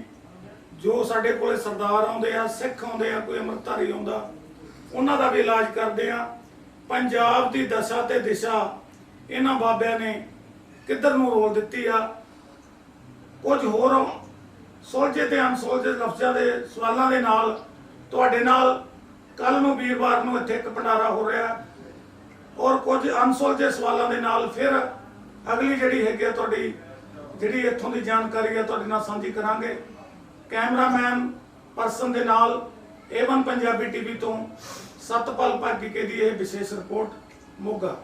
ਜੋ ਸਾਡੇ ਕੋਲੇ ਸਰਦਾਰ ਆਉਂਦੇ ਆ, ਸਿੱਖ ਆਉਂਦੇ ਆ, ਕੋਈ ਅੰਮ੍ਰਿਤਧਾਰੀ ਆਉਂਦਾ, ਉਹਨਾਂ ਦਾ ਵੀ ਇਲਾਜ ਕਰਦੇ ਆ। ਪੰਜਾਬ ਦੀ ਦਸ਼ਾ ਤੇ ਦਿਸ਼ਾ ਇਹਨਾਂ ਬਾਬਿਆਂ ਨੇ ਕਿੱਧਰ ਨੂੰ ਰੋਲ ਦਿੱਤੀ ਆ? ਕੁਝ ਹੋਰ ਸੁਲਝੇ ਤੇ ਅਨਸੁਲਝੇ ਲਫ਼ਜ਼ਾਂ ਦੇ ਸਵਾਲਾਂ ਦੇ ਨਾਲ ਤੁਹਾਡੇ ਨਾਲ ਕੱਲ ਨੂੰ ਵੀਰਵਾਰ ਨੂੰ ਇੱਥੇ ਇੱਕ ਭੰਡਾਰਾ ਹੋ ਰਿਹਾ ਔਰ ਕੁਝ ਅਨਸੁਲਝੇ ਸਵਾਲਾਂ ਦੇ ਨਾਲ ਫਿਰ ਅਗਲੀ ਜਿਹੜੀ ਹੈਗੀ ਆ ਤੁਹਾਡੀ, ਜਿਹੜੀ ਇੱਥੋਂ ਦੀ ਜਾਣਕਾਰੀ ਆ ਤੁਹਾਡੇ ਨਾਲ ਸਾਂਝੀ ਕਰਾਂਗੇ। ਕੈਮਰਾਮੈਨ ਪਰਸਨ ਦੇ ਨਾਲ ਏਵਨ ਪੰਜਾਬੀ ਟੀਵੀ ਤੋਂ ਸਤਪਾਲ ਭਾਗੀਕੇ ਦੀ ਇਹ ਵਿਸ਼ੇਸ਼ ਰਿਪੋਰਟ, ਮੋਗਾ।